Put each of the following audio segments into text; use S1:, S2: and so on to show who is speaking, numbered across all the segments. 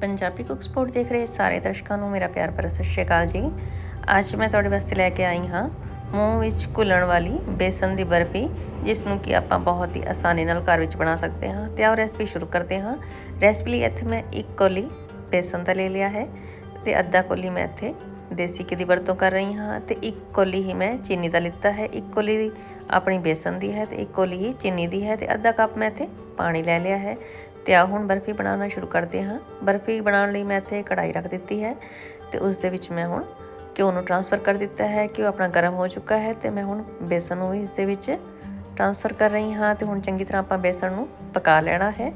S1: Punjabi cook support ਦੇਖ ਰਹੇ ਸਾਰੇ ਦਰਸ਼ਕਾਂ ਨੂੰ ਮੇਰਾ ਪਿਆਰ ਭਰਾ ਸਤਿ ਸ਼੍ਰੀ ਅਕਾਲ ਜੀ। ਅੱਜ ਮੈਂ ਤੁਹਾਡੇ ਵਾਸਤੇ ਲੈ ਕੇ ਆਈ ਹਾਂ ਮੂੰਹ ਵਿੱਚ ਘੁਲਣ ਵਾਲੀ ਬੇਸਨ ਦੀ ਬਰਫੀ, ਜਿਸ ਨੂੰ ਕਿ ਆਪਾਂ ਬਹੁਤ ਹੀ ਆਸਾਨੀ ਨਾਲ ਘਰ ਵਿੱਚ ਬਣਾ ਸਕਦੇ ਹਾਂ। ਤੇ ਆਓ ਰੈਸਪੀ ਸ਼ੁਰੂ ਕਰਦੇ ਹਾਂ। ਰੈਸਪੀ ਲਈ ਇੱਥੇ ਮੈਂ ਇੱਕ ਕੋਲੀ ਬੇਸਨ ਦਾ ਲੈ ਲਿਆ ਹੈ ਤੇ ਅੱਧਾ ਕੋਲੀ ਮੈਂ ਇੱਥੇ ਦੇਸੀ ਘੀ ਦੀ ਵਰਤੋਂ ਕਰ ਰਹੀ ਹਾਂ ਤੇ ਇੱਕ ਕੋਲੀ ਹੀ ਮੈਂ ਚੀਨੀ ਦਾ ਲਿੱਤਾ ਹੈ। ਇੱਕ ਕੋਲੀ ਆਪਣੀ ਬੇਸਨ ਦੀ ਹੈ ਤੇ ਇੱਕ ਕੋਲੀ ਹੀ ਚੀਨੀ ਦੀ ਹੈ ਤੇ ਅੱਧਾ ਕੱਪ ਮੈਂ ਇੱਥੇ ਪਾਣੀ ਲੈ ਲਿਆ ਹੈ। ਤੇ ਆ ਹੁਣ ਬਰਫੀ ਬਣਾਉਣਾ ਸ਼ੁਰੂ ਕਰਦੇ ਹਾਂ। ਬਰਫੀ ਬਣਾਉਣ ਲਈ ਮੈਂ ਇੱਥੇ ਕੜਾਈ ਰੱਖ ਦਿੱਤੀ ਹੈ ਤੇ ਉਸ ਦੇ ਵਿੱਚ ਮੈਂ ਹੁਣ ਘਿਓ ਨੂੰ ਟਰਾਂਸਫਰ ਕਰ ਦਿੱਤਾ ਹੈ। ਕਿ ਉਹ ਆਪਣਾ ਗਰਮ ਹੋ ਚੁੱਕਾ ਹੈ ਤੇ ਮੈਂ ਹੁਣ ਬੇਸਨ ਨੂੰ ਵੀ ਇਸ ਦੇ ਵਿੱਚ ਟਰਾਂਸਫਰ ਕਰ ਰਹੀ ਹਾਂ ਤੇ ਹੁਣ ਚੰਗੀ ਤਰ੍ਹਾਂ ਆਪਾਂ ਬੇਸਨ ਨੂੰ ਪਕਾ ਲੈਣਾ ਹੈ।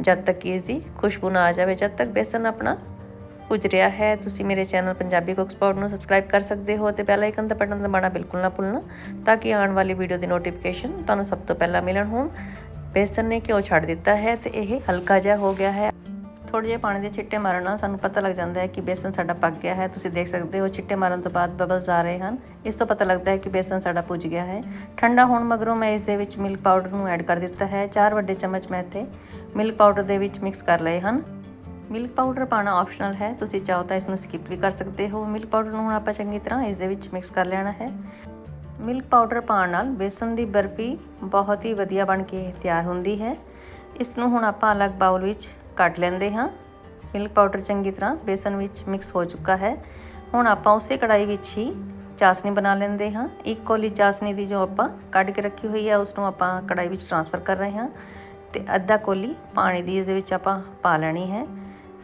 S1: ਜਦ ਤੱਕ ਕਿ ਇਸ ਦੀ ਖੁਸ਼ਬੂ ਨਾ ਆ ਜਾਵੇ, ਜਦ ਤੱਕ ਬੇਸਨ ਆਪਣਾ ਭੁੱਜ ਰਿਹਾ ਹੈ, ਤੁਸੀਂ ਮੇਰੇ ਚੈਨਲ ਪੰਜਾਬੀ ਕੁੱਕ ਸਪੌਟ ਨੂੰ ਸਬਸਕ੍ਰਾਈਬ ਕਰ ਸਕਦੇ ਹੋ ਤੇ ਬੈਲ ਆਈਕਨ ਦਾ ਬਟਨ ਦਬਾਉਣਾ ਬਿਲਕੁਲ ਨਾ ਭੁੱਲਣਾ ਤਾਂ ਕਿ ਆਉਣ ਵਾਲੀ ਵੀਡੀਓ ਦੀ ਨੋਟੀਫਿਕੇਸ਼ਨ ਤੁਹਾਨੂੰ ਸਭ ਤੋਂ ਪਹਿਲਾਂ ਮਿਲਣ ਹੋਣ। ਬੇਸਨ ਨੇ ਘਿਓ ਛੱਡ ਦਿੱਤਾ ਹੈ ਤੇ ਇਹ ਹਲਕਾ ਜਿਹਾ ਹੋ ਗਿਆ ਹੈ। ਥੋੜੇ ਜਿਹੇ ਪਾਣੀ ਦੇ ਛਿੱਟੇ ਮਾਰਨ ਨਾਲ ਸਾਨੂੰ ਪਤਾ ਲੱਗ ਜਾਂਦਾ ਹੈ ਕਿ ਬੇਸਨ ਸਾਡਾ ਪੱਕ ਗਿਆ ਹੈ। ਤੁਸੀਂ ਦੇਖ ਸਕਦੇ ਹੋ ਛਿੱਟੇ ਮਾਰਨ ਤੋਂ ਬਾਅਦ ਬਬਲਸ ਆ ਰਹੇ ਹਨ। ਇਸ ਤੋਂ ਪਤਾ ਲੱਗਦਾ ਹੈ ਕਿ ਬੇਸਨ ਸਾਡਾ ਪੁੱਜ ਗਿਆ ਹੈ। ਠੰਡਾ ਹੋਣ ਮਗਰੋਂ ਮੈਂ ਇਸ ਦੇ ਵਿੱਚ ਮਿਲਕ ਪਾਊਡਰ ਨੂੰ ਐਡ ਕਰ ਦਿੱਤਾ ਹੈ। 4 ਵੱਡੇ ਚਮਚ ਮੈਂ ਇੱਥੇ ਮਿਲਕ ਪਾਊਡਰ ਦੇ ਵਿੱਚ ਮਿਕਸ ਕਰ ਲਏ ਹਨ। ਮਿਲਕ ਪਾਊਡਰ ਪਾਣਾ ਆਪਸ਼ਨਲ ਹੈ। ਤੁਸੀਂ ਚਾਹੋ ਤਾਂ ਇਸ ਨੂੰ ਸਕਿਪ ਵੀ ਕਰ ਸਕਦੇ ਹੋ। ਮਿਲਕ ਪਾਊਡਰ ਨੂੰ ਹੁਣ ਆਪਾਂ ਚੰਗੀ ਤਰ੍ਹਾਂ ਇਸ ਦੇ ਵਿੱਚ ਮਿਕਸ ਕਰ ਲੈਣਾ ਹੈ। ਮਿਲਕ ਪਾਊਡਰ ਪਾਉਣ ਨਾਲ ਬੇਸਨ ਦੀ ਬਰਫੀ ਬਹੁਤ ਹੀ ਵਧੀਆ ਬਣ ਕੇ ਤਿਆਰ ਹੁੰਦੀ ਹੈ। ਇਸ ਨੂੰ ਹੁਣ ਆਪਾਂ ਅਲੱਗ ਬਾਉਲ ਵਿੱਚ ਕੱਢ ਲੈਂਦੇ ਹਾਂ। ਮਿਲਕ ਪਾਊਡਰ ਚੰਗੀ ਤਰ੍ਹਾਂ ਬੇਸਨ ਵਿੱਚ ਮਿਕਸ ਹੋ ਚੁੱਕਾ ਹੈ। ਹੁਣ ਆਪਾਂ ਉਸੇ ਕੜਾਈ ਵਿੱਚ ਹੀ ਚਾਸਨੀ ਬਣਾ ਲੈਂਦੇ ਹਾਂ। ਇੱਕ ਕੋਲੀ ਚਾਸਨੀ ਦੀ ਜੋ ਆਪਾਂ ਕੱਢ ਕੇ ਰੱਖੀ ਹੋਈ ਹੈ, ਉਸ ਨੂੰ ਆਪਾਂ ਕੜਾਈ ਵਿੱਚ ਟ੍ਰਾਂਸਫਰ ਕਰ ਰਹੇ ਹਾਂ ਤੇ ਅੱਧਾ ਕੋਲੀ ਪਾਣੀ ਦੀ ਇਸ ਦੇ ਵਿੱਚ ਆਪਾਂ ਪਾ ਲੈਣੀ ਹੈ।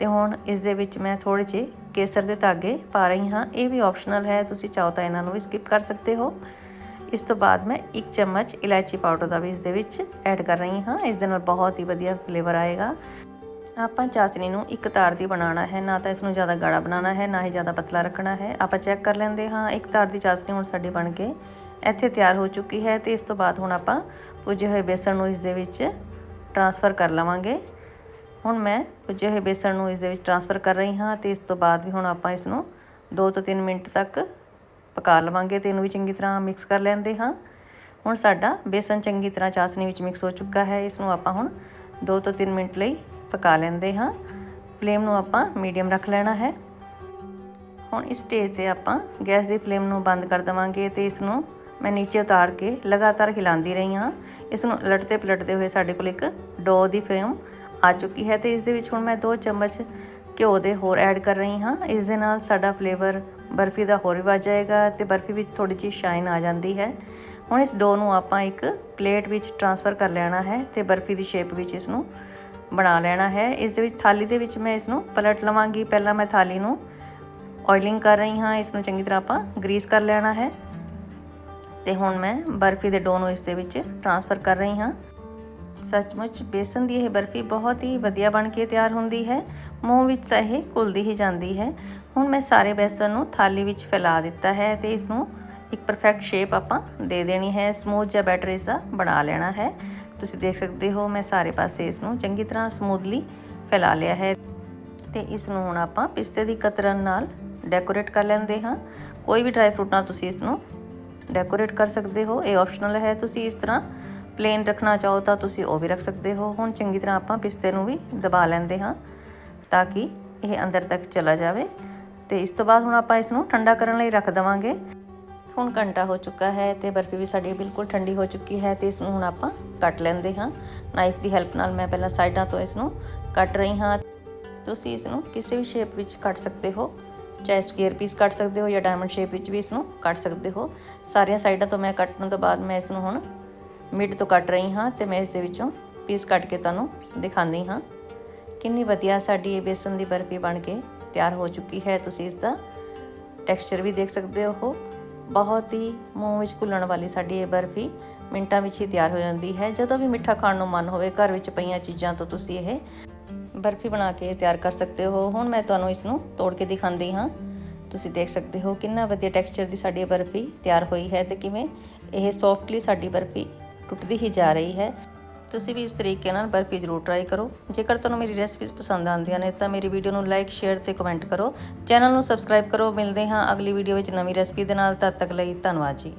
S1: ਤੇ ਹੁਣ ਇਸ ਦੇ ਵਿੱਚ ਮੈਂ ਥੋੜੇ ਜਿਹੇ ਕੇਸਰ ਦੇ ਧਾਗੇ ਪਾ ਰਹੀ ਹਾਂ। ਇਹ ਵੀ ਆਪਸ਼ਨਲ ਹੈ, ਤੁਸੀਂ ਚਾਹੋ ਤਾਂ ਇਹਨਾਂ ਨੂੰ ਵੀ ਸਕਿਪ ਕਰ ਸਕਦੇ ਹੋ। ਇਸ ਤੋਂ ਬਾਅਦ ਮੈਂ ਇੱਕ ਚਮਚ ਇਲਾਇਚੀ ਪਾਊਡਰ ਦਾ ਵੀ ਇਸ ਦੇ ਵਿੱਚ ਐਡ ਕਰ ਰਹੀ ਹਾਂ। ਇਸ ਦੇ ਨਾਲ ਬਹੁਤ ਹੀ ਵਧੀਆ ਫਲੇਵਰ ਆਏਗਾ। ਆਪਾਂ ਚਾਸ਼ਨੀ ਨੂੰ ਇੱਕ ਤਾਰ ਦੀ ਬਣਾਉਣਾ ਹੈ। ਨਾ ਤਾਂ ਇਸ ਨੂੰ ਜ਼ਿਆਦਾ ਗਾੜਾ ਬਣਾਉਣਾ ਹੈ, ਨਾ ਹੀ ਜ਼ਿਆਦਾ ਪਤਲਾ ਰੱਖਣਾ ਹੈ। ਆਪਾਂ ਚੈੱਕ ਕਰ ਲੈਂਦੇ ਹਾਂ। ਇੱਕ ਤਾਰ ਦੀ ਚਾਸ਼ਨੀ ਹੁਣ ਸਾਡੀ ਬਣ ਕੇ ਇੱਥੇ ਤਿਆਰ ਹੋ ਚੁੱਕੀ ਹੈ ਤੇ ਇਸ ਤੋਂ ਬਾਅਦ ਹੁਣ ਆਪਾਂ ਪੁੱਜੇ ਹੋਏ ਬੇਸਣ ਨੂੰ ਇਸ ਦੇ ਵਿੱਚ ਟਰਾਂਸਫਰ ਕਰ ਲਵਾਂਗੇ। ਹੁਣ ਮੈਂ ਪੁੱਜੇ ਹੋਏ ਬੇਸਣ ਨੂੰ ਇਸ ਦੇ ਵਿੱਚ ਟਰਾਂਸਫਰ ਕਰ ਰਹੀ ਹਾਂ ਤੇ ਇਸ ਤੋਂ ਬਾਅਦ ਵੀ ਹੁਣ ਆਪਾਂ ਇਸ ਨੂੰ 2 ਤੋਂ 3 ਮਿੰਟ ਤੱਕ ਪਕਾ ਲਵਾਂਗੇ ਤੇ ਇਹਨੂੰ ਵੀ ਚੰਗੀ ਤਰ੍ਹਾਂ ਮਿਕਸ ਕਰ ਲੈਂਦੇ ਹਾਂ। ਹੁਣ ਸਾਡਾ ਬੇਸਨ ਚੰਗੀ ਤਰ੍ਹਾਂ ਚਾਸਨੀ ਵਿੱਚ ਮਿਕਸ ਹੋ ਚੁੱਕਾ ਹੈ। ਇਸ ਨੂੰ ਆਪਾਂ ਹੁਣ 2 ਤੋਂ 3 ਮਿੰਟ ਲਈ ਪਕਾ ਲੈਂਦੇ ਹਾਂ। ਫਲੇਮ ਨੂੰ ਆਪਾਂ ਮੀਡੀਅਮ ਰੱਖ ਲੈਣਾ ਹੈ। ਹੁਣ ਇਸ ਸਟੇਜ ਤੇ ਆਪਾਂ ਗੈਸ ਦੀ ਫਲੇਮ ਨੂੰ ਬੰਦ ਕਰ ਦਵਾਂਗੇ ਤੇ ਇਸ ਨੂੰ ਮੈਂ ਨੀਚੇ ਉਤਾਰ ਕੇ ਲਗਾਤਾਰ ਹਿਲਾਉਂਦੀ ਰਹੀ ਹਾਂ। ਇਸ ਨੂੰ ਲਟਦੇ ਪਲਟਦੇ ਹੋਏ ਸਾਡੇ ਕੋਲ ਇੱਕ ਡੋ ਦੀ ਫੇਮ ਆ ਚੁੱਕੀ ਹੈ ਤੇ ਇਸ ਦੇ ਵਿੱਚ ਹੁਣ ਮੈਂ 2 ਚਮਚ ਘਿਓ ਦੇ ਹੋਰ ਐਡ ਕਰ ਰਹੀ ਹਾਂ। ਇਸ ਦੇ ਨਾਲ ਸਾਡਾ ਫਲੇਵਰ ਬਰਫੀ ਦਾ ਹੋਰ ਵੀ ਵੱਧ ਜਾਏਗਾ ਤੇ ਬਰਫੀ ਵਿੱਚ ਥੋੜੀ ਜਿਹੀ ਸ਼ਾਈਨ ਆ ਜਾਂਦੀ ਹੈ। ਹੁਣ ਇਸ ਡੋ ਨੂੰ ਆਪਾਂ ਇੱਕ ਪਲੇਟ ਵਿੱਚ ਟਰਾਂਸਫਰ ਕਰ ਲੈਣਾ ਹੈ ਤੇ ਬਰਫੀ ਦੀ ਸ਼ੇਪ ਵਿੱਚ ਇਸ ਨੂੰ ਬਣਾ ਲੈਣਾ ਹੈ। ਇਸ ਦੇ ਵਿੱਚ ਥਾਲੀ ਦੇ ਵਿੱਚ ਮੈਂ ਇਸ ਨੂੰ ਪਲਟ ਲਵਾਂਗੀ। ਪਹਿਲਾਂ ਮੈਂ ਥਾਲੀ ਨੂੰ ਆਇਲਿੰਗ ਕਰ ਰਹੀ ਹਾਂ। ਇਸ ਨੂੰ ਚੰਗੀ ਤਰ੍ਹਾਂ ਆਪਾਂ ਗਰੀਸ ਕਰ ਲੈਣਾ ਹੈ। ਤੇ ਹੁਣ ਮੈਂ ਬਰਫੀ ਦੇ ਡੋ ਨੂੰ ਇਸ ਦੇ ਵਿੱਚ ਟਰਾਂਸਫਰ ਕਰ ਰਹੀ ਹਾਂ। ਸੱਚਮੁੱਚ ਬੇਸਨ ਦੀ ਇਹ ਬਰਫੀ ਬਹੁਤ ਹੀ ਵਧੀਆ ਬਣ ਕੇ ਤਿਆਰ ਹੁੰਦੀ ਹੈ। ਮੂੰਹ ਵਿੱਚ ਤਾਂ ਇਹ ਘੁਲਦੀ ਹੀ ਜਾਂਦੀ ਹੈ। ਹੁਣ ਮੈਂ ਸਾਰੇ ਬੇਸਨ ਨੂੰ ਥਾਲੀ ਵਿੱਚ ਫੈਲਾ ਦਿੱਤਾ ਹੈ ਤੇ ਇਸ ਨੂੰ ਇੱਕ ਪਰਫੈਕਟ ਸ਼ੇਪ ਆਪਾਂ ਦੇ ਦੇਣੀ ਹੈ। ਸਮੂਥ ਜਿਹਾ ਬੈਟਰ ਇਸ ਦਾ ਬਣਾ ਲੈਣਾ ਹੈ। ਤੁਸੀਂ ਦੇਖ ਸਕਦੇ ਹੋ ਮੈਂ ਸਾਰੇ ਪਾਸੇ ਇਸ ਨੂੰ ਚੰਗੀ ਤਰ੍ਹਾਂ ਸਮੂਥਲੀ ਫੈਲਾ ਲਿਆ ਹੈ। ਤੇ ਇਸ ਨੂੰ ਹੁਣ ਆਪਾਂ ਪਿਸਤੇ ਦੀ ਕਤਰਨ ਨਾਲ ਡੈਕੋਰੇਟ ਕਰ ਲੈਂਦੇ ਹਾਂ। ਕੋਈ ਵੀ ਡਰਾਈ ਫਰੂਟ ਨਾਲ ਤੁਸੀਂ ਇਸ ਨੂੰ ਡੈਕੋਰੇਟ ਕਰ ਸਕਦੇ ਹੋ। ਇਹ ਆਪਸ਼ਨਲ ਹੈ। ਤੁਸੀਂ ਇਸ ਤਰ੍ਹਾਂ ਪਲੇਨ ਰੱਖਣਾ ਚਾਹੋ ਤਾਂ ਤੁਸੀਂ ਉਹ ਵੀ ਰੱਖ ਸਕਦੇ ਹੋ। ਹੁਣ ਚੰਗੀ ਤਰ੍ਹਾਂ ਆਪਾਂ ਪਿਸਤੇ ਨੂੰ ਵੀ ਦਬਾ ਲੈਂਦੇ ਹਾਂ ਤਾਂ ਕਿ ਇਹ ਅੰਦਰ ਤੱਕ ਚਲਾ ਜਾਵੇ। ਤੇ ਇਸ ਤੋਂ ਬਾਅਦ ਹੁਣ ਆਪਾਂ ਇਸ ਨੂੰ ਠੰਡਾ ਕਰਨ ਲਈ ਰੱਖ ਦਵਾਂਗੇ। ਹੁਣ ਘੰਟਾ ਹੋ ਚੁੱਕਾ ਹੈ ਤੇ ਬਰਫੀ ਵੀ ਸਾਡੀ ਬਿਲਕੁਲ ਠੰਡੀ ਹੋ ਚੁੱਕੀ ਹੈ ਤੇ ਇਸ ਨੂੰ ਹੁਣ ਆਪਾਂ ਕੱਟ ਲੈਂਦੇ ਹਾਂ। ਨਾਈਫ ਦੀ ਹੈਲਪ ਨਾਲ ਮੈਂ ਪਹਿਲਾਂ ਸਾਈਡਾਂ ਤੋਂ ਇਸ ਨੂੰ ਕੱਟ ਰਹੀ ਹਾਂ। ਤੁਸੀਂ ਇਸ ਨੂੰ ਕਿਸੇ ਵੀ ਸ਼ੇਪ ਵਿੱਚ ਕੱਟ ਸਕਦੇ ਹੋ, ਚਾਹੇ ਸਕੁਅਰ ਪੀਸ ਕੱਟ ਸਕਦੇ ਹੋ ਜਾਂ ਡਾਇਮੰਡ ਸ਼ੇਪ ਵਿੱਚ ਵੀ ਇਸ ਨੂੰ ਕੱਟ ਸਕਦੇ ਹੋ। ਸਾਰੀਆਂ ਸਾਈਡਾਂ ਤੋਂ ਮੈਂ ਕੱਟਣ ਤੋਂ ਬਾਅਦ ਮੈਂ ਇਸ ਨੂੰ ਹੁਣ ਮਿਡ ਤੋਂ ਕੱਟ ਰਹੀ ਹਾਂ ਤੇ ਮੈਂ ਇਸ ਦੇ ਵਿੱਚੋਂ ਪੀਸ ਕੱਟ ਕੇ ਤੁਹਾਨੂੰ ਦਿਖਾਉਂਦੀ ਹਾਂ। ਕਿੰਨੀ ਵਧੀਆ ਸਾਡੀ ਇਹ ਬੇਸਨ ਦੀ ਬਰਫੀ ਬਣ ਕੇ ਤਿਆਰ ਹੋ ਚੁੱਕੀ ਹੈ। ਤੁਸੀਂ ਇਸ ਦਾ ਟੈਕਸਚਰ ਵੀ ਦੇਖ ਸਕਦੇ ਹੋ। ਬਹੁਤ ਹੀ ਮੂੰਹ ਵਿੱਚ ਘੁਲਣ ਵਾਲੀ ਸਾਡੀ ਇਹ ਬਰਫੀ ਮਿੰਟਾਂ ਵਿੱਚ ਹੀ ਤਿਆਰ ਹੋ ਜਾਂਦੀ ਹੈ। ਜਦੋਂ ਵੀ ਮਿੱਠਾ ਖਾਣ ਨੂੰ ਮਨ ਹੋਵੇ, ਘਰ ਵਿੱਚ ਪਈਆਂ ਚੀਜ਼ਾਂ ਤੋਂ ਤੁਸੀਂ ਇਹ ਬਰਫੀ ਬਣਾ ਕੇ ਤਿਆਰ ਕਰ ਸਕਦੇ ਹੋ। ਹੁਣ ਮੈਂ ਤੁਹਾਨੂੰ ਇਸ ਨੂੰ ਤੋੜ ਕੇ ਦਿਖਾਉਂਦੀ ਹਾਂ। ਤੁਸੀਂ ਦੇਖ ਸਕਦੇ ਹੋ ਕਿੰਨਾ ਵਧੀਆ ਟੈਕਸਚਰ ਦੀ ਸਾਡੀ ਬਰਫੀ ਤਿਆਰ ਹੋਈ ਹੈ ਤੇ ਕਿਵੇਂ ਇਹ ਸੌਫਟਲੀ ਸਾਡੀ ਬਰਫੀ ਟੁੱਟਦੀ ਹੀ ਜਾ ਰਹੀ ਹੈ। ਤੁਸੀਂ ਵੀ ਇਸ ਤਰੀਕੇ ਨਾਲ ਬਰਫੀ ਜ਼ਰੂਰ ਟਰਾਈ ਕਰੋ। ਜੇਕਰ ਤੁਹਾਨੂੰ ਮੇਰੀ ਰੈਸਪੀਜ਼ ਪਸੰਦ ਆਉਂਦੀਆਂ ਨੇ, ਤਾਂ ਮੇਰੀ ਵੀਡੀਓ ਨੂੰ ਲਾਈਕ ਸ਼ੇਅਰ ਤੇ ਕਮੈਂਟ ਕਰੋ। ਚੈਨਲ ਨੂੰ ਸਬਸਕ੍ਰਾਈਬ ਕਰੋ। ਮਿਲਦੇ ਹਾਂ ਅਗਲੀ ਵੀਡੀਓ ਵਿੱਚ ਨਵੀਂ ਰੈਸਪੀ ਦੇ ਨਾਲ। ਤਦ ਤੱਕ ਲਈ ਧੰਨਵਾਦ ਜੀ।